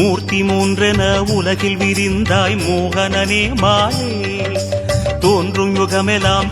மூர்த்தி மூன்றென உலகில் விரிந்தாய் மோகனனே மாலே தோன்றும் யுகமெல்லாம்